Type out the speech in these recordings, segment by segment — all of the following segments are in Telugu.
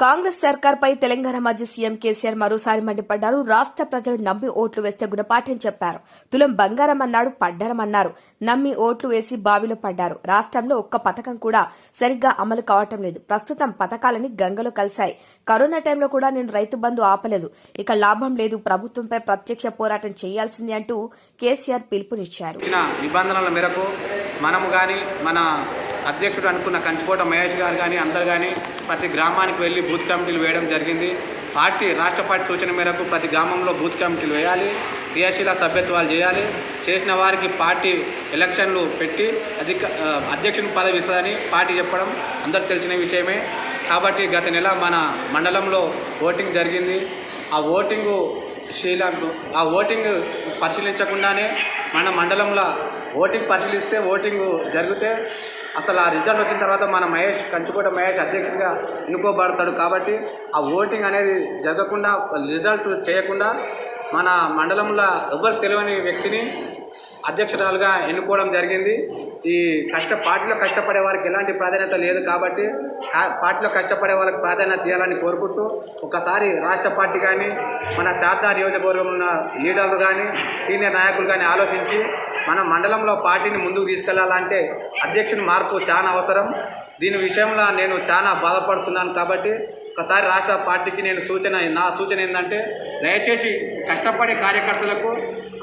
కాంగ్రెస్ సర్కార్పై తెలంగాణ మాజీ సీఎం కేసీఆర్ మరోసారి మండిపడ్డారు. రాష్ట్ర ప్రజలు నమ్మి ఓట్లు వేస్తే గుణపాఠం చెప్పారు. తులం బంగారం అన్నాడు పడ్డారమన్నారు నమ్మి ఓట్లు వేసి బావిలో పడ్డారు. రాష్ట్రంలో ఒక్క పథకం కూడా సరిగ్గా అమలు కావటం లేదు. ప్రస్తుతం పథకాలని గంగలో కలిశాయి. కరోనా టైంలో కూడా నేను రైతు బంధు ఆపలేదు. ఇక లాభం లేదు. ప్రభుత్వంపై ప్రత్యక్ష పోరాటం చేయాల్సిందే అంటూ కేసీఆర్ పిలుపునిచ్చారు. నిబంధనల మేరకు మనము మన అధ్యక్షుడు అనుకున్న కంచుకోట మహేష్ గారు కానీ అందరు కానీ ప్రతి గ్రామానికి వెళ్ళి బూత్ కమిటీలు వేయడం జరిగింది. పార్టీ రాష్ట్ర పార్టీ సూచన మేరకు ప్రతి గ్రామంలో బూత్ కమిటీలు వేయాలి. క్రియాశీల సభ్యత్వాలు చేయాలి. చేసిన వారికి పార్టీ ఎలక్షన్లు పెట్టి అధిక అధ్యక్షుని పదవి ఇస్తుందని పార్టీ చెప్పడం అందరు తెలిసిన విషయమే. కాబట్టి గత నెల మన మండలంలో ఓటింగ్ జరిగింది. ఆ ఓటింగు శ్రీలంకు ఆ ఓటింగ్ పరిశీలించకుండానే మన మండలంలో ఓటింగ్ పరిశీలిస్తే ఓటింగ్ జరిగితే అసలు ఆ రిజల్ట్ వచ్చిన తర్వాత మన మహేష్ కంచుకోట మహేష్ అధ్యక్షుడిగా ఎన్నుకోబడతాడు కాబట్టి ఆ ఓటింగ్ అనేది జరగకుండా రిజల్ట్ చేయకుండా మన మండలంలో ఎవరు తెలియని వ్యక్తిని అధ్యక్షురాలుగా ఎన్నుకోవడం జరిగింది. ఈ కష్ట పార్టీలో కష్టపడే వారికి ఎలాంటి ప్రాధాన్యత లేదు కాబట్టి పార్టీలో కష్టపడే వాళ్ళకి ప్రాధాన్యత ఇవ్వాలని కోరుకుంటూ ఒకసారి రాష్ట్ర పార్టీ కానీ మన శారదా నియోజకవర్గంలో ఉన్న లీడర్లు కానీ సీనియర్ నాయకులు కానీ ఆలోచించి మన మండలంలో పార్టీని ముందుకు తీసుకెళ్ళాలంటే అధ్యక్షుని మార్పు చాలా అవసరం. దీని విషయంలో నేను చాలా బాధపడుతున్నాను కాబట్టి ఒకసారి రాష్ట్ర పార్టీకి నేను సూచన నా సూచన ఏంటంటే దయచేసి కష్టపడే కార్యకర్తలకు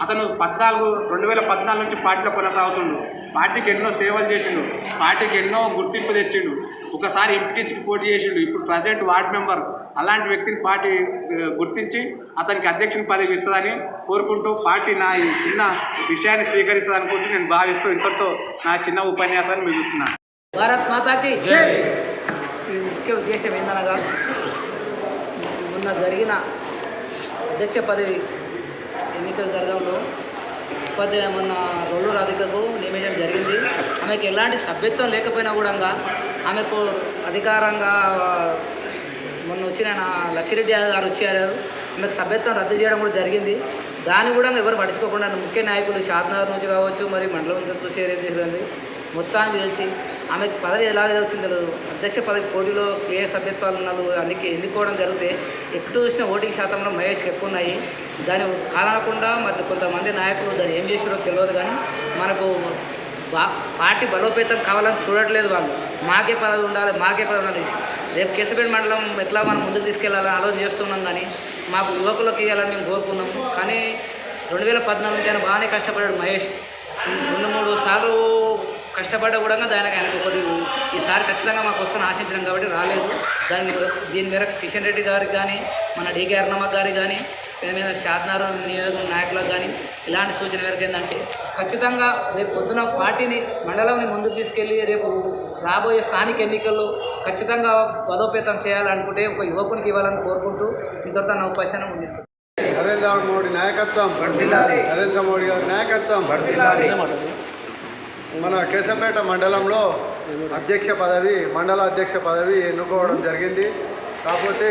అతను పద్నాలుగు రెండు వేల పద్నాలుగు నుంచి పార్టీలో కొనసాగుతుండు. పార్టీకి ఎన్నో సేవలు చేసిండు. పార్టీకి ఎన్నో గుర్తింపు తెచ్చిండు. ఒకసారి ఎంపీటీసీకి పోటీ చేసిండు. ఇప్పుడు ప్రజెంట్ వార్డ్ మెంబర్ అలాంటి వ్యక్తిని పార్టీ గుర్తించి అతనికి అధ్యక్షుని పదవి ఇస్తుందని కోరుకుంటూ పార్టీ నా ఈ చిన్న విషయాన్ని స్వీకరిస్తుంది అనుకుంటూ నేను భావిస్తూ ఇంతటితో నా చిన్న ఉపన్యాసాన్ని ముగిస్తున్నాను భారత్ మాతాకి ముఖ్య ఉద్దేశం ఏందనగా మొన్న జరిగిన అధ్యక్ష పదవి ఎన్నికల జరగడంలో ఉపాధ్యాయ మొన్న రొల్లు రాధికకు నియమించడం జరిగింది. ఆమెకు ఎలాంటి సభ్యత్వం లేకపోయినా కూడా ఆమెకు అధికారంగా మొన్న వచ్చిన లక్ష్మీరెడ్డి గారు వచ్చారు. ఆమెకు సభ్యత్వం రద్దు చేయడం కూడా జరిగింది. దాన్ని కూడా ఎవరు పట్టించుకోకుండా ముఖ్య నాయకులు షాద్నగర్ నుంచి కావచ్చు మరి మండలం నుంచి చూసి ఏం మొత్తానికి తెలిసి ఆమెకు పదవి ఎలా వచ్చింది తెలియదు. అధ్యక్ష పదవి పోటీలో ఏ సభ్యత్వాలు ఉన్నారు అన్ని ఎన్నుకోవడం జరిగితే ఎక్కడ చూసిన ఓటింగ్ శాతంలో మహేష్కి ఎక్కువ ఉన్నాయి. దాని కాదనకుండా మరి కొంతమంది నాయకులు దాన్ని ఏం చేసారో తెలియదు కానీ మనకు పార్టీ బలోపేతం కావాలని చూడట్లేదు వాళ్ళు. మాకే పదవి ఉండాలి మాకే పదవి ఉండాలి. రేపు కేసపేట మండలం ఎట్లా మనం ముందుకు తీసుకెళ్ళాలని ఆలోచన చేస్తున్నాం కానీ మాకు యువకులకు ఇవ్వాలని మేము కోరుకున్నాము కానీ రెండు వేల పద్నాలుగు నుంచి ఆయన బాగానే కష్టపడ్డాడు మహేష్. రెండు మూడు సార్లు కష్టపడ్డా కూడా దానికి ఆయనకు ఒకటి ఈసారి ఖచ్చితంగా మాకు వస్తాను ఆశించడం కాబట్టి రాలేదు. దాని దీని మీద కిషన్ రెడ్డి గారికి కానీ మన డీకే అర్ణమ్మ గారికి కానీ మీద షాద్నార్ నియోజకవర్గ నాయకులకు కానీ ఇలాంటి సూచన మేరకు ఏంటంటే ఖచ్చితంగా రేపు పొద్దున పార్టీని మండలంని ముందుకు తీసుకెళ్ళి రేపు రాబోయే స్థానిక ఎన్నికల్లో ఖచ్చితంగా బలోపేతం చేయాలనుకుంటే ఒక యువకునికి ఇవ్వాలని కోరుకుంటూ ఇంతవరకు నా ఉపన్యాసాన్ని ముగిస్తున్నాను. నరేంద్ర మోడీ నాయకత్వం. నరేంద్ర మోడీ గారి నాయకత్వం. మన కేశంపేట మండలంలో అధ్యక్ష పదవి మండల అధ్యక్ష పదవి ఎన్నుకోవడం జరిగింది. కాకపోతే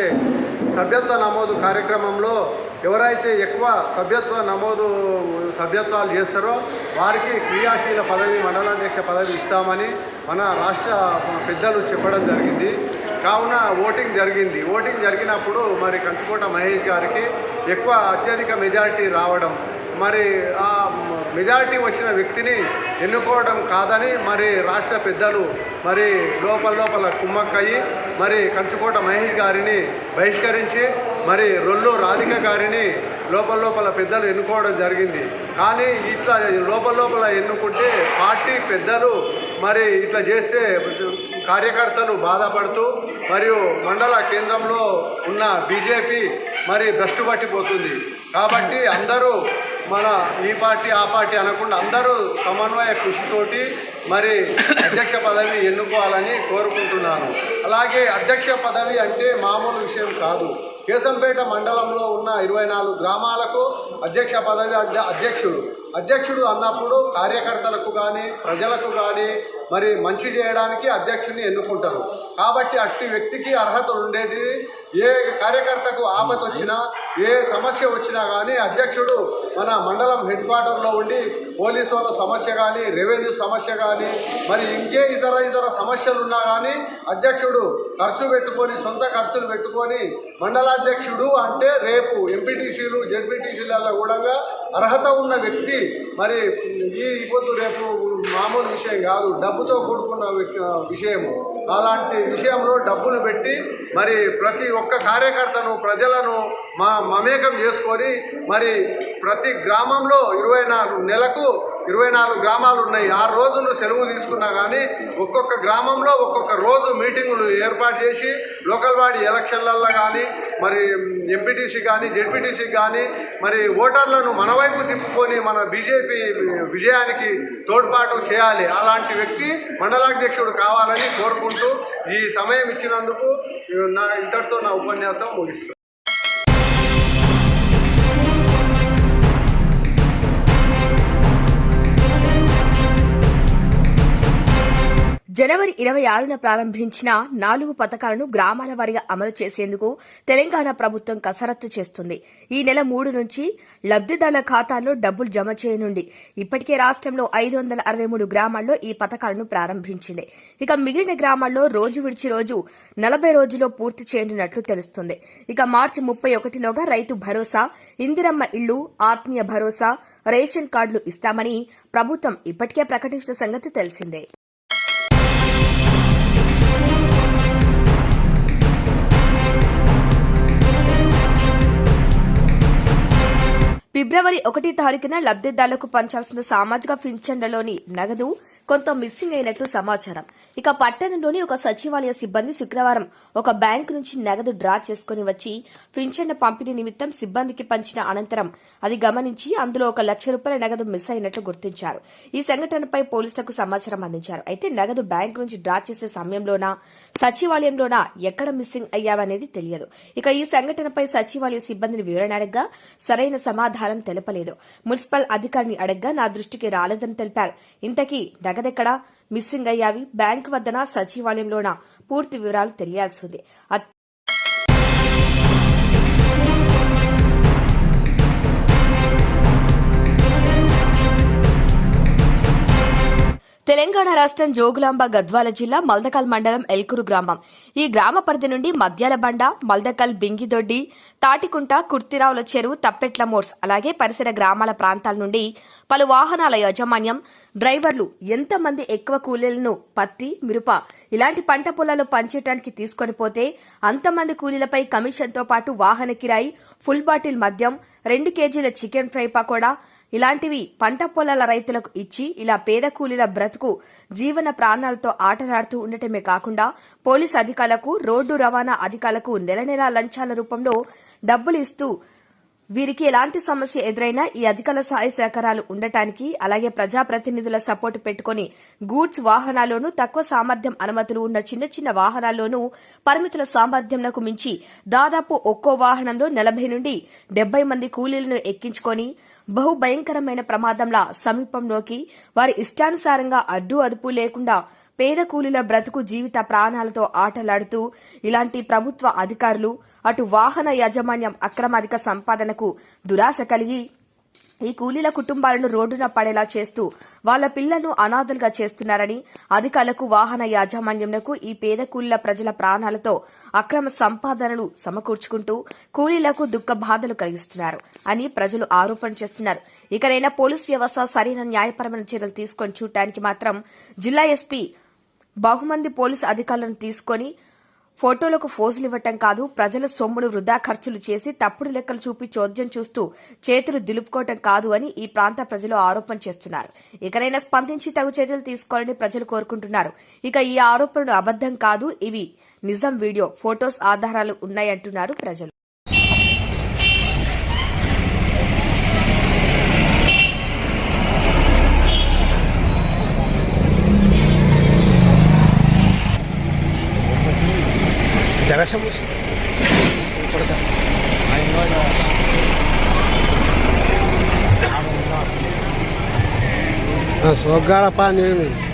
సభ్యత్వ నమోదు కార్యక్రమంలో ఎవరైతే ఎక్కువ సభ్యత్వ నమోదు సభ్యత్వాలు చేస్తారో వారికి క్రియాశీల పదవి మండలాధ్యక్ష పదవి ఇస్తామని మన రాష్ట్ర పెద్దలు చెప్పడం జరిగింది. కావున ఓటింగ్ జరిగింది. ఓటింగ్ జరిగినప్పుడు మరి కంచుకోట మహేష్ గారికి ఎక్కువ అత్యధిక మెజారిటీ రావడం. మరి ఆ మెజారిటీ వచ్చిన వ్యక్తిని ఎన్నుకోవడం కాదని మరి రాష్ట్ర పెద్దలు మరి లోపల లోపల కుమ్మక్కయ్యి మరి కంచుకోట మహేష్ గారిని బహిష్కరించి మరి రొల్లు రాధిక గారిని లోపల లోపల పెద్దలు ఎన్నుకోవడం జరిగింది. కానీ ఇట్లా లోపల లోపల ఎన్నుకుంటే పార్టీ పెద్దలు మరి ఇట్లా చేస్తే కార్యకర్తలు బాధపడుతూ మరియు మండల కేంద్రంలో ఉన్న బీజేపీ మరి భ్రష్టు పట్టిపోతుంది. కాబట్టి అందరూ మన ఈ పార్టీ ఆ పార్టీ అనకుండా అందరూ సమన్వయ కృషితోటి మరి అధ్యక్ష పదవి ఎన్నుకోవాలని కోరుకుంటున్నాను. అలాగే అధ్యక్ష పదవి అంటే మామూలు విషయం కాదు. కేశంపేట మండలంలో ఉన్న ఇరవై నాలుగు గ్రామాలకు అధ్యక్ష పదవి అధ్యక్షుడు. అధ్యక్షుడు అన్నప్పుడు కార్యకర్తలకు కానీ ప్రజలకు కానీ మరి మంచి చేయడానికి అధ్యక్షుడిని ఎన్నుకుంటారు. కాబట్టి అట్టి వ్యక్తికి అర్హత ఉండేది. ఏ కార్యకర్తకు ఆపత వచ్చినా ఏ సమస్య వచ్చినా కానీ అధ్యక్షుడు మన మండలం హెడ్ క్వార్టర్లో ఉండి పోలీసు వాళ్ళ సమస్య కానీ రెవెన్యూ సమస్య కానీ మరి ఇంకే ఇతర ఇతర సమస్యలు ఉన్నా కానీ అధ్యక్షుడు ఖర్చు పెట్టుకొని సొంత ఖర్చులు పెట్టుకొని మండలాధ్యక్షుడు అంటే రేపు ఎంపీటీసీలు జెడ్పీటీసీలలో కూడా అర్హత ఉన్న వ్యక్తి. మరి ఈ పొద్దు రేపు మామూలు విషయం కాదు డబ్బుతో కూడుకున్న విషయము. అలాంటి విషయంలో డబ్బులు పెట్టి మరి ప్రతి ఒక్క కార్యకర్తను ప్రజలను మా మమేకం చేసుకొని మరి ప్రతి గ్రామంలో ఇరవై నాలుగు నెలకు ఇరవై నాలుగు గ్రామాలు ఉన్నాయి. ఆరు రోజులు సెలవు తీసుకున్నా కానీ ఒక్కొక్క గ్రామంలో ఒక్కొక్క రోజు మీటింగులు ఏర్పాటు చేసి లోకల్ బాడీ ఎలక్షన్లలో కానీ మరి ఎంపీటీసీ కానీ జెడ్పీటీసీ కానీ మరి ఓటర్లను మన వైపు తిప్పుకొని మన బీజేపీ విజయానికి తోడ్పాటు చేయాలి. అలాంటి వ్యక్తి మండలాధ్యక్షుడు కావాలని కోరుకుంటూ ఈ సమయం ఇచ్చినందుకు నా ఇంతటితో నా ఉపన్యాసం ముగిస్తాను జనవరి ఇరవై ఆరున ప్రారంభించిన నాలుగు పథకాలను గ్రామాల వారీగా అమలు చేసేందుకు తెలంగాణ ప్రభుత్వం కసరత్తు చేస్తుంది. ఈ నెల మూడు నుంచి లబ్దిదారుల ఖాతాల్లో డబ్బులు జమ చేయనుండి ఇప్పటికే రాష్ట్రంలో ఐదు వందల అరవై మూడు గ్రామాల్లో ఈ పథకాలను ప్రారంభించింది. ఇక మిగిలిన గ్రామాల్లో రోజు విడిచి రోజు నలభై రోజుల్లో పూర్తి చేయనున్నట్లు తెలుస్తుంది. ఇక మార్చి ముప్పై ఒకటిలోగా రైతు భరోసా ఇందిరమ్మ ఇళ్ళు ఆత్మీయ భరోసా రేషన్ కార్డులు ఇస్తామని ప్రభుత్వం ఇప్పటికే ప్రకటించిన సంగతి తెలిసిందే. ఫిబ్రవరి ఒకటి తారీఖున లబ్దిదారులకు పంచాల్సిన సామాజిక పింఛన్లలోని నగదు కొంత మిస్సింగ్ అయినట్లు సమాచారం. ఇక పట్టణంలోని ఒక సచివాలయ సిబ్బంది శుక్రవారం ఒక బ్యాంకు నుంచి నగదు డ్రా చేసుకుని వచ్చి పింఛన్ల పంపిణీ నిమిత్తం సిబ్బందికి పంచిన అనంతరం అది గమనించి అందులో ఒక లక్ష రూపాయల నగదు మిస్ అయినట్లు గుర్తించారు. ఈ సంఘటనపై పోలీసులకు సమాచారం అందించారు. అయితే నగదు బ్యాంకు నుంచి డ్రా చేసే సమయంలోనా సచివాలయంలోనా ఎక్కడ మిస్సింగ్ అయ్యావనేది తెలియదు. ఇక ఈ సంఘటనపై సచివాలయ సిబ్బందిని వివరణ అడగ్గా సరైన సమాధానం తెలపలేదు. మున్సిపల్ అధికారిని అడగ్గా నా దృష్టికి రాలేదని తెలిపారు. ఇంతకీ నగదెక్కడా? మిస్సింగ్ అయ్యావి? బ్యాంకు వద్దన? సచివాలయంలోనా? పూర్తి వివరాలు తెలియాల్సింది తెలంగాణ రాష్ట్రం జోగులాంబ గద్వాల జిల్లా మల్దకల్ మండలం ఎల్కురు గ్రామం. ఈ గ్రామ పరిధి నుండి మద్యాల బండ మల్దకల్ బింగిదొడ్డి తాటికుంట కుర్తిరావుల చెరువు తప్పెట్ల మోర్స్ అలాగే పరిసర గ్రామాల ప్రాంతాల నుండి పలు వాహనాల యాజమాన్యం డ్రైవర్లు ఎంతమంది ఎక్కువ కూలీలను పత్తి మిరప ఇలాంటి పంట పొలాలు పంచేయడానికి తీసుకొని పోతే అంతమంది కూలీలపై కమిషన్తో పాటు వాహన కిరాయి ఫుల్ బాటిల్ మద్యం రెండు కేజీల చికెన్ ఫ్రై పకోడా ఇలాంటివి పంట పొలాల రైతులకు ఇచ్చి ఇలా పేద కూలీల బ్రతుకు జీవన ప్రాణాలతో ఆటలాడుతూ ఉండటమే కాకుండా పోలీస్ అధికారులకు రోడ్డు రవాణా అధికారులకు నెల నెలా లంచాల రూపంలో డబ్బులు ఇస్తూ వీరికి ఎలాంటి సమస్య ఎదురైనా ఈ అధికారుల సహాయ సహకారాలు ఉండటానికి అలాగే ప్రజాప్రతినిధుల సపోర్టు పెట్టుకుని గూడ్స్ వాహనాల్లోనూ తక్కువ సామర్థ్యం అనుమతులు ఉన్న చిన్న చిన్న వాహనాల్లోనూ పరిమితుల సామర్థ్యంకు మించి దాదాపు ఒక్కో వాహనంలో నలభై నుండి డెబ్బై మంది కూలీలను ఎక్కించుకొని బహు భయంకరమైన ప్రమాదంలా సమీపంలోకి వారి ఇష్టానుసారంగా అడ్డు అదుపు లేకుండా పేద కూలీల బ్రతుకు జీవిత ప్రాణాలతో ఆటలాడుతూ ఇలాంటి ప్రభుత్వ అధికారులు అటు వాహన యాజమాన్యం అక్రమాధిక సంపాదనకు దురాశ కలిగి ఈ కూలీల కుటుంబాలను రోడ్డున పడేలా చేస్తూ వాళ్ళ పిల్లలను అనాథలుగా చేస్తున్నారని అధికారులకు వాహన యాజమాన్యంలకు ఈ పేద కూలీల ప్రజల ప్రాణాలతో అక్రమ సంపాదనలు సమకూర్చుకుంటూ కూలీలకు దుఃఖ బాధలు కలిగిస్తున్నారు అని ప్రజలు ఆరోపణ చేస్తున్నారు. ఇకనైనా పోలీస్ వ్యవస్థ సరైన న్యాయపరమైన చర్యలు తీసుకొని చూడటానికి మాత్రం జిల్లా ఎస్పీ బహుమంది పోలీసు అధికారులను తీసుకొని ఫోటోలకు ఫోజులు ఇవ్వటం కాదు ప్రజల సొమ్మును వృధా ఖర్చులు చేసి తప్పుడు లెక్కలు చూపి చోద్యం చూస్తూ చేతులు దులుపుకోవటం కాదు అని ఈ ప్రాంత ప్రజలు ఆరోపణ చేస్తున్నారు. ఇకనైనా స్పందించి తగు చర్యలు తీసుకోవాలని ప్రజలు కోరుకుంటున్నారు. ఇక ఈ ఆరోపణలు అబద్దం కాదు ఇవి నిజం వీడియో ఫోటోస్ ఆధారాలు ఉన్నాయంటున్నారు ప్రజలు. essa música. Ah, só गाड़ा पानी में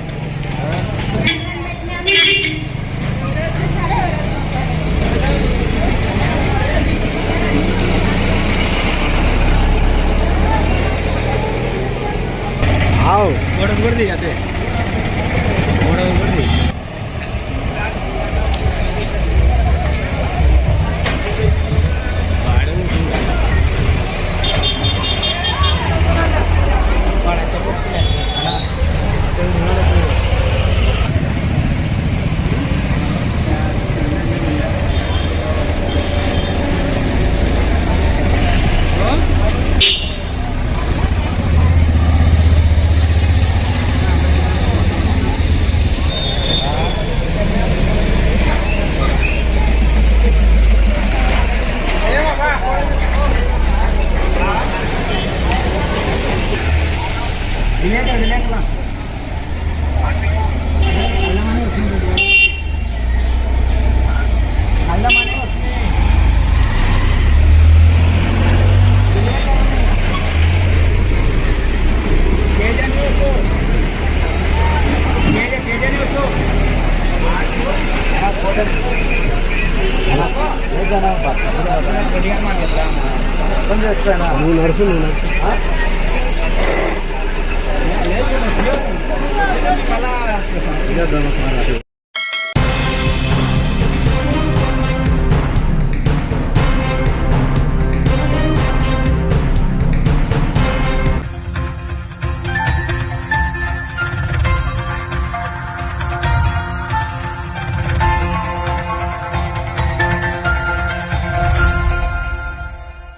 घर्षण होणार.